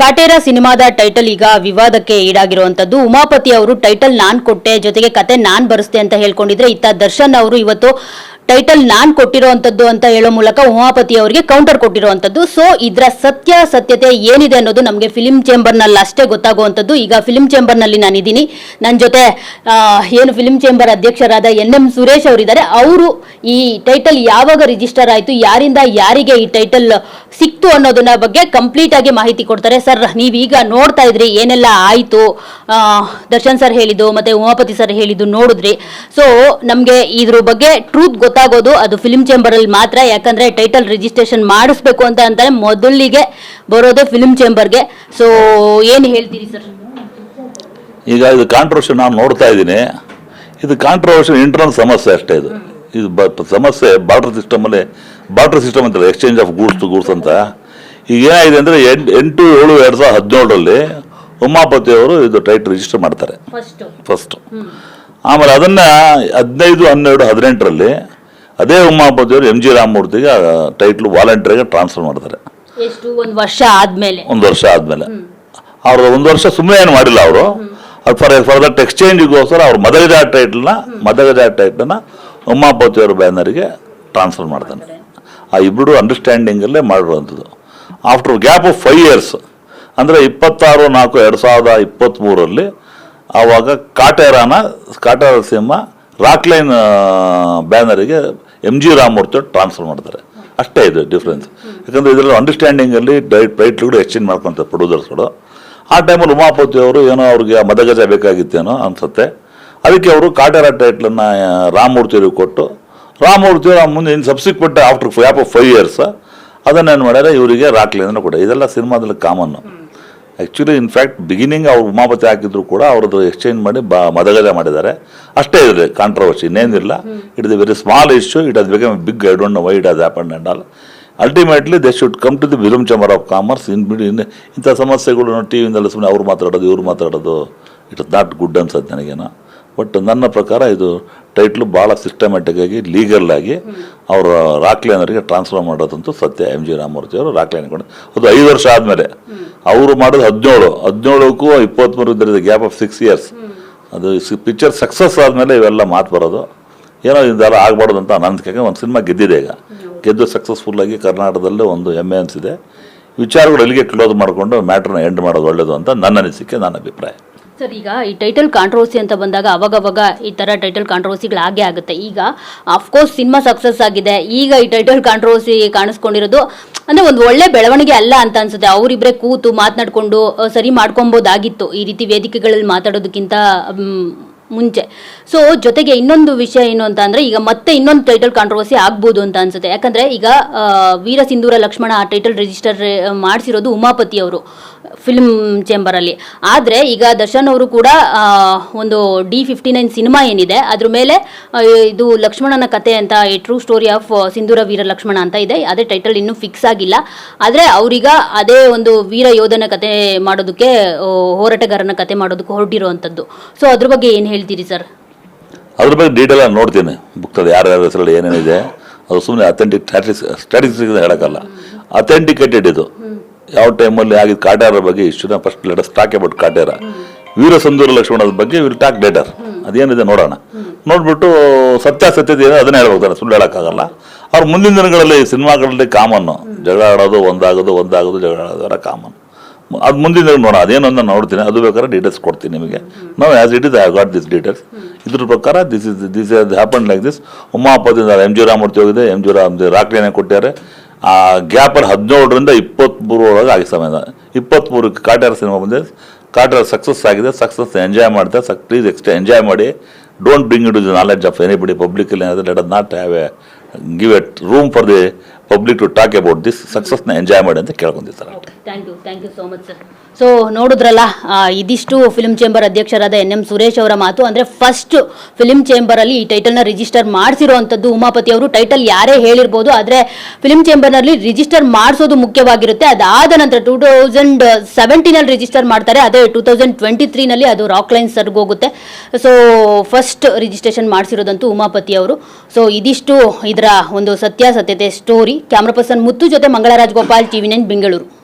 ಕಾಟೇರ ಸಿನಿಮಾದ ಟೈಟಲ್ ಈಗ ವಿವಾದಕ್ಕೆ ಈಡಾಗಿರುವಂತದ್ದು ಉಮಾಪತಿ ಅವರು ಟೈಟಲ್ ನಾನ್ ಕೊಟ್ಟೆ, ಜೊತೆಗೆ ಕತೆ ನಾನ್ ಬರೆಸ್ತೆ ಅಂತ ಹೇಳ್ಕೊಂಡಿದ್ರೆ, ಇತ್ತ ದರ್ಶನ್ ಅವರು ಇವತ್ತು ಟೈಟಲ್ ನಾನ್ ಕೊಟ್ಟಿರುವಂತದ್ದು ಅಂತ ಹೇಳೋ ಮೂಲಕ ಉಮಾಪತಿ ಅವರಿಗೆ ಕೌಂಟರ್ ಕೊಟ್ಟಿರುವಂತದ್ದು ಸೊ ಇದರ ಸತ್ಯ ಸತ್ಯತೆ ಏನಿದೆ ಅನ್ನೋದು ನಮಗೆ ಫಿಲಿಂ ಚೇಂಬರ್ನಲ್ಲಿ ಅಷ್ಟೇ ಗೊತ್ತಾಗುವಂತದ್ದು ಈಗ ಫಿಲಿಂ ಚೇಂಬರ್ನಲ್ಲಿ ನಾನಿದ್ದೀನಿ. ನನ್ನ ಜೊತೆ ಏನು ಫಿಲಿಂ ಚೇಂಬರ್ ಅಧ್ಯಕ್ಷರಾದ ಎನ್ ಎಂ ಸುರೇಶ್ ಅವರಿದ್ದಾರೆ. ಅವರು ಈ ಟೈಟಲ್ ಯಾವಾಗ ರಿಜಿಸ್ಟರ್ ಆಯಿತು, ಯಾರಿಂದ ಯಾರಿಗೆ ಈ ಟೈಟಲ್ ಸಿಕ್ತು ಅನ್ನೋದನ್ನ ಬಗ್ಗೆ ಕಂಪ್ಲೀಟ್ ಆಗಿ ಮಾಹಿತಿ ಕೊಡ್ತಾರೆ. ಸರ್ ನೀವೀಗ ನೋಡ್ತಾ ಇದ್ರಿ, ಏನೆಲ್ಲ ಆಯಿತು? ದರ್ಶನ್ ಸರ್ ಹೇಳಿದ್ದು, ಮತ್ತೆ ಉಮಾಪತಿ ಸರ್ ಹೇಳಿದ್ದು ನೋಡಿದ್ರಿ. ಸೊ ನಮಗೆ ಇದ್ರ ಬಗ್ಗೆ ಟ್ರೂತ್ ಗೊತ್ತಾಗೋದು ಅದು ಫಿಲಿಂ ಚೇಂಬರ್ ಅಲ್ಲಿ ಮಾತ್ರ. ಯಾಕಂದ್ರೆ ಟೈಟಲ್ ರಿಜಿಸ್ಟ್ರೇಷನ್ ಮಾಡಿಸ್ಬೇಕು ಅಂತ ಅಂತಾರೆ ಮೊದಲಿಗೆ ಬರೋದು ಫಿಲಿಂ ಚೇಂಬರ್ಗೆ ಸೊ ಏನು ಹೇಳ್ತೀರಿ ಸರ್ ಈಗ ಇದು ಕಾಂಟ್ರವರ್ಷನ್ ನಾನು ನೋಡ್ತಾ ಇದ್ದೀನಿ. ಇದು ಕಾಂಟ್ರವರ್ಷನ್ ಇಂಟರ್ನಲ್ ಸಮಸ್ಯೆ ಅಷ್ಟೇ ಇದು. ಇದು ಬ ಸಮಸ್ಯೆ ಬಾರ್ಡರ್ ಸಿಸ್ಟಮಲ್ಲಿ ಬಾರ್ಡರ್ ಸಿಸ್ಟಮ್ ಅಂತಲ್ಲ exchange of goods to goods ಅಂತ. ಈಗ ಏನಾಗಿದೆ ಅಂದರೆ ಎಂಟು ಎಂಟು ಏಳು ಎರಡು ಸಾವಿರದ ಹದಿನೇಳರಲ್ಲಿ ಉಮಾಪತಿ ಅವರು ಇದು ಟೈಟ್ ರಿಜಿಸ್ಟರ್ ಮಾಡ್ತಾರೆ. ಫಸ್ಟ್ ಫಸ್ಟ್ ಆಮೇಲೆ ಅದನ್ನು ಹದಿನೈದು ಹನ್ನೆರಡು ಹದಿನೆಂಟರಲ್ಲಿ ಅದೇ ಉಮಾಪತಿ ಅವರು ಎಂ ಜಿ ರಾಮಮೂರ್ತಿಗೆ ಟೈಟ್ಲು ವಾಲಂಟಿಯರ್ಗೆ ಟ್ರಾನ್ಸ್ಫರ್ ಮಾಡ್ತಾರೆ. ಎಷ್ಟು? ಒಂದ್ ವರ್ಷ ಆದ್ಮೇಲೆ. ಒಂದು ವರ್ಷ ಆದ್ಮೇಲೆ. ಅವರು ಒಂದು ವರ್ಷ ಸುಮ್ಮನೆ ಏನು ಮಾಡಿಲ್ಲ ಅವರು. ಅದು ಫಾರ್ ಫಾರ್ ದಟ್ ಎಕ್ಸ್ಚೇಂಜಿಗೋಸ್ಕರ ಅವ್ರು ಮದಗಜ ಟೈಟ್ಲನ್ನ ಮದಗಜ ಟೈಟ್ಲನ್ನ ಉಮಾಪತಿ ಬ್ಯಾನರಿಗೆ ಬ್ಯಾನರ್ಗೆ ಟ್ರಾನ್ಸ್ಫರ್ ಮಾಡ್ತಾನೆ. ಆ ಇಬ್ಬರು ಅಂಡರ್ಸ್ಟ್ಯಾಂಡಿಂಗಲ್ಲೇ ಮಾಡಿರುವಂಥದ್ದು. After gap of five years ಅಂದರೆ ಇಪ್ಪತ್ತಾರು ನಾಲ್ಕು ಎರಡು ಸಾವಿರದ ಇಪ್ಪತ್ತ್ಮೂರಲ್ಲಿ ಆವಾಗ ಕಾಟೇರಾನ ಕಾಟೇರ ಸಿಂಹ ರಾಕ್ಲೈನ್ ಬ್ಯಾನರಿಗೆ ಎಂ ಜಿ ರಾಮಮೂರ್ತಿ ಟ್ರಾನ್ಸ್ಫರ್ ಮಾಡ್ತಾರೆ. ಅಷ್ಟೇ ಇದು ಡಿಫ್ರೆನ್ಸ್ ಯಾಕಂದರೆ ಇದರಲ್ಲಿ ಅಂಡರ್ಸ್ಟ್ಯಾಂಡಿಂಗಲ್ಲಿ ಡೈಟ್ ಕೂಡ ಎಕ್ಸ್ಚೇಂಜ್ ಮಾಡ್ಕೊತಾರೆ ಪ್ರೊಡ್ಯೂಸರ್ಸ್ಗಳು ಆ ಟೈಮಲ್ಲಿ ಉಮಾಪತಿ ಅವರು ಏನೋ ಅವ್ರಿಗೆ ಮದಗಜ ಬೇಕಾಗಿತ್ತೇನೋ ಅನ್ಸುತ್ತೆ. ಅದಕ್ಕೆ ಅವರು ಕಾಟೇರ ಟೈಟ್ಲನ್ನು ರಾಮಮೂರ್ತಿಯವ್ರಿಗೆ ಕೊಟ್ಟು ರಾಮಮೂರ್ತಿ ಮುಂದೆ ಇನ್ನು subsequent after of five years ಅದನ್ನೇನು ಮಾಡ್ಯಾರ, ಇವರಿಗೆ ರಾಕ್ಲಿಂದ ಕೊಡ ಇದೆಲ್ಲ ಸಿನಿಮಾದಲ್ಲಿ ಕಾಮನ್ನು ಆ್ಯಕ್ಚುಲಿ ಇನ್ಫ್ಯಾಕ್ಟ್ ಬಿಗಿನಿಂಗ್ ಅವ್ರು ಉಮಾಪತಿ ಹಾಕಿದ್ರು ಕೂಡ ಅವ್ರದ್ದು ಎಕ್ಸ್ಚೇಂಜ್ ಮಾಡಿ ಬಾ ಮದಗಲೆ ಮಾಡಿದ್ದಾರೆ. ಅಷ್ಟೇ ಇದೆ ಕಾಂಟ್ರವರ್ಸಿ ಇನ್ನೇನಿಲ್ಲ it is very small issue it has become big I don't know why it has happen and all ultimately they should come to the film chamber of commerce in ಬಿಡಿ ಇನ್ ಇಂಥ ಸಮಸ್ಯೆಗಳು ಟಿ ವಿಯಿಂದಲ್ಲ ಸುಮ್ಮನೆ ಅವ್ರು ಮಾತಾಡೋದು ಇವ್ರು ಮಾತಾಡೋದು. ಇಟ್ ಇಸ್ ನಾಟ್ ಗುಡ್ ಅನ್ಸತ್ತೆ ನನಗೇನೋ. ಬಟ್ ನನ್ನ ಪ್ರಕಾರ ಇದು ಟೈಟ್ಲು ಭಾಳ ಸಿಸ್ಟಮ್ಯಾಟಿಕ್ಕಾಗಿ ಲೀಗಲ್ ಆಗಿ ಅವರು ರಾಕ್ಲೈನರಿಗೆ ಟ್ರಾನ್ಸ್ಫರ್ ಮಾಡೋದಂತೂ ಸತ್ಯ. ಎಂ ಜಿ ರಾಮಮೂರ್ತಿ ಅವರು ರಾಕ್ಲೈನ್ ಕೊಡೋದು ಅದು ಐದು ವರ್ಷ ಆದಮೇಲೆ. ಅವರು ಮಾಡೋದು ಹದಿನೇಳು, ಹದಿನೇಳಕ್ಕೂ ಇಪ್ಪತ್ತ್ಮೂರು ಇದ್ದರೆ ಗ್ಯಾಪ್ ಆಫ್ ಸಿಕ್ಸ್ ಇಯರ್ಸ್ ಅದು ಪಿಕ್ಚರ್ ಸಕ್ಸಸ್ ಆದಮೇಲೆ ಇವೆಲ್ಲ ಮಾತು ಬರೋದು. ಏನೋ ಇದೆಲ್ಲ ಆಗ್ಬಾರ್ದು ಅಂತ ಅನಂತಕ್ಕೆ ಒಂದು ಸಿನಿಮಾ ಗೆದ್ದಿದೆ ಈಗ. ಗೆದ್ದು ಸಕ್ಸಸ್ಫುಲ್ಲಾಗಿ ಕರ್ನಾಟಕದಲ್ಲೇ ಒಂದು ಹೆಮ್ಮೆ ಅನಿಸಿದೆ. ವಿಚಾರಗಳು ಎಲ್ಲಿಗೆ ಕ್ಲೋಸ್ ಮಾಡಿಕೊಂಡು ಮ್ಯಾಟ್ರನ್ನ ಎಂಡ್ ಮಾಡೋದು ಒಳ್ಳೇದು ಅಂತ ನನ್ನ ಅನಿಸಿಕೆ, ನನ್ನ ಅಭಿಪ್ರಾಯ. ಸರ್, ಈಗ ಈ ಟೈಟಲ್ ಕಾಂಟ್ರವರ್ಸಿ ಅಂತ ಬಂದಾಗ ಅವಾಗವಾಗ ಈ ಥರ ಟೈಟಲ್ ಕಾಂಟ್ರವರ್ಸಿಗಳು ಆಗೇ ಆಗುತ್ತೆ. ಈಗ ಅಫ್ಕೋರ್ಸ್ ಸಿನಿಮಾ ಸಕ್ಸಸ್ ಆಗಿದೆ. ಈಗ ಈ ಟೈಟಲ್ ಕಾಂಟ್ರವರ್ಸಿ ಕಾಣಿಸ್ಕೊಂಡಿರೋದು ಅಂದ್ರೆ ಒಂದು ಒಳ್ಳೆ ಬೆಳವಣಿಗೆ ಅಲ್ಲ ಅಂತ ಅನ್ಸುತ್ತೆ. ಅವರಿಬ್ರೆ ಕೂತು ಮಾತನಾಡ್ಕೊಂಡು ಸರಿ ಮಾಡ್ಕೊಬೋದಾಗಿತ್ತು ಈ ರೀತಿ ವೇದಿಕೆಗಳಲ್ಲಿ ಮಾತಾಡೋದಕ್ಕಿಂತ ಮುಂಚೆ. ಸೊ ಜೊತೆಗೆ ಇನ್ನೊಂದು ವಿಷಯ ಏನು ಅಂತ ಅಂದ್ರೆ, ಈಗ ಮತ್ತೆ ಇನ್ನೊಂದು ಟೈಟಲ್ ಕಾಂಟ್ರವರ್ಸಿ ಆಗ್ಬೋದು ಅಂತ ಅನ್ಸುತ್ತೆ. ಯಾಕಂದ್ರೆ ಈಗ ವೀರ ಸಿಂಧೂರ ಲಕ್ಷ್ಮಣ ಆ ಟೈಟಲ್ ರಿಜಿಸ್ಟರ್ ಮಾಡಿಸಿರೋದು ಉಮಾಪತಿ ಅವರು. ಫಿಲ್ಮ್ ಚೇಂಬರಲ್ಲಿ ಅಲ್ಲಿ. ಆದ್ರೆ ಈಗ ದರ್ಶನ್ ಅವರು ಕೂಡ ಒಂದು ಡಿ ಫಿಫ್ಟಿ ನೈನ್ ಸಿನಿಮಾ ಏನಿದೆ ಅದ್ರ ಮೇಲೆ ಇದು ಲಕ್ಷ್ಮಣನ ಕತೆ ಅಂತ a true story of Sindhura Veera Lakshmana ಅಂತ ಇದೆ. ಅದೇ ಟೈಟಲ್ ಇನ್ನೂ ಫಿಕ್ಸ್ ಆಗಿಲ್ಲ. ಆದ್ರೆ ಅವರಿಗ ಅದೇ ಒಂದು ವೀರ ಯೋಧನ ಕತೆ ಮಾಡೋದಕ್ಕೆ ಹೋರಾಟಗಾರನ ಕತೆ ಮಾಡೋದಕ್ಕೆ ಹೊರಟಿರುವಂಥದ್ದು ಸೊ ಅದ್ರ ಬಗ್ಗೆ ಏನು ಹೇಳ್ತೀರಿ ಸರ್ ಅದ್ರ ಬಗ್ಗೆ ಡೀಟೇಲ್ ಆಗಿ ನೋಡ್ತೀನಿ. ಬುಕ್ತದೆ ಯಾರ್ಯಾರ ಹೆಸರಲ್ಲಿ ಏನೇನಿದೆ. ಅದು ಸುಮ್ಮನೆ ಅಥೆಂಟಿಕ್ ಸ್ಟ್ಯಾಟಿಸ್ ಸ್ಟ್ಯಾಟಿಸ್ಟಿಕ್ಸ್ ಹೇಳೋಕ್ಕಲ್ಲ. ಅಥೆಂಟಿಕೇಟೆಡ್ ಇದು. ಯಾವ ಟೈಮಲ್ಲಿ ಆಗಿದ್ದು ಕಾಟಾರ ಬಗ್ಗೆ ಇಷ್ಟು first let's talk about Kaatera Veera Sandoora ಲಕ್ಷ್ಮಣದ ಬಗ್ಗೆ ವಿಲ್ ಟಾಕ್ ಡೇಟರ್ ಅದೇನಿದೆ ನೋಡೋಣ. ನೋಡ್ಬಿಟ್ಟು ಸತ್ಯಾಸತ್ಯತೆ ಏನೋ ಅದನ್ನೇ ಹೇಳ್ಬೇಕಾರೆ ಸುಳ್ಳು ಹೇಳೋಕ್ಕಾಗಲ್ಲ. ಅವ್ರು ಮುಂದಿನ ದಿನಗಳಲ್ಲಿ ಸಿನಿಮಾಗಳಲ್ಲಿ ಕಾಮನ್ನು. ಜಗಳ ಆಡೋದು, ಒಂದಾಗೋದು ಒಂದಾಗೋದು, ಜಗಳ ಆಡೋದು ಕಾಮನ್. ಅದು ಮುಂದಿನ ದಿನ ನೋಡೋಣ. ಅದೇನೋ ನಾನು ನೋಡ್ತೀನಿ. ಅದು ಬೇಕಾದ್ರೆ ಡೀಟೇಲ್ಸ್ ಕೊಡ್ತೀನಿ ನಿಮಗೆ. ನಾವು as it is I got this details ಇದ್ರ ಪ್ರಕಾರ this is this happen like this Umapathi M G Ramamurthy ಹೋಗಿದೆ. ಎಂ ಜಿ ರಾಮ್ ರಾಕ್ಲಿನೇ ಕೊಟ್ಟಾರೆ ಆ ಗ್ಯಾಪಲ್ಲಿ ಹದಿನೇಳರಿಂದ ಇಪ್ಪತ್ತ್ಮೂರು ಒಳಗೆ ಆಗಿ ಸಮಯ ಇಪ್ಪತ್ತ್ಮೂರಕ್ಕೆ ಕಾಟಾರ ಸಿನಿಮಾ ಬಂದಿದೆ. ಕಾಟಾರ ಸಕ್ಸಸ್ ಆಗಿದೆ. ಸಕ್ಸಸ್ ಎಂಜಾಯ್ ಮಾಡ್ತಾ ಸಕ್ ಪ್ಲೀಸ್ ಎಕ್ಸ್ಟ್ ಎಂಜಾಯ್ ಮಾಡಿ. Don't bring it is knowledge of anybody publicly let not have a give it room for the public to talk about this ಸಕ್ಸಸ್ನ enjoy ಮಾಡಿ ಅಂತ ಕೇಳ್ಕೊಂಡಿರ್ತಾರೆ. Thank you thank you so much sir so ನೋಡಿದ್ರಲ್ಲ ಇದಿಷ್ಟು film chamber ಅಧ್ಯಕ್ಷರಾದ N M Suresh ಅವರ ಮಾತು, ಅಂದರೆ first film ಚೇಂಬರಲ್ಲಿ ಈ ಟೈಟಲ್ನ register ಮಾಡಿಸಿರುವಂಥದ್ದು Umapathi ಅವರು. ಟೈಟಲ್ ಯಾರೇ ಹೇಳಿರ್ಬೋದು, ಆದರೆ ಫಿಲ್ಮ್ ಚೇಂಬರ್ನಲ್ಲಿ ರಿಜಿಸ್ಟರ್ ಮಾಡಿಸೋದು ಮುಖ್ಯವಾಗಿರುತ್ತೆ. ಅದಾದ ನಂತರ ಟೂ ತೌಸಂಡ್ ಸೆವೆಂಟೀನಲ್ಲಿ ರಿಜಿಸ್ಟರ್ ಮಾಡ್ತಾರೆ, ಅದೇ ಟೂ ತೌಸಂಡ್ ಟ್ವೆಂಟಿ ತ್ರೀನಲ್ಲಿ ಅದು ರಾಕ್ ಲೈನ್ ಸರ್ಗೆ ಹೋಗುತ್ತೆ. ಸೊ ಫಸ್ಟ್ ರಿಜಿಸ್ಟ್ರೇಷನ್ ಮಾಡಿಸಿರೋದಂತೂ ಉಮಾಪತಿ ಅವರು. ಸೊ ಇದಿಷ್ಟು ಇದರ ಒಂದು ಸತ್ಯಾಸತ್ಯತೆ ಸ್ಟೋರಿ ಕ್ಯಾಮ್ರಾ ಪರ್ಸನ್ ಮುತ್ತು ಜೊತೆ ಮಂಗಳರಾಜ್ ಗೋಪಾಲ್ ಟಿವಿ ನೈನ್ ಬೆಂಗಳೂರು.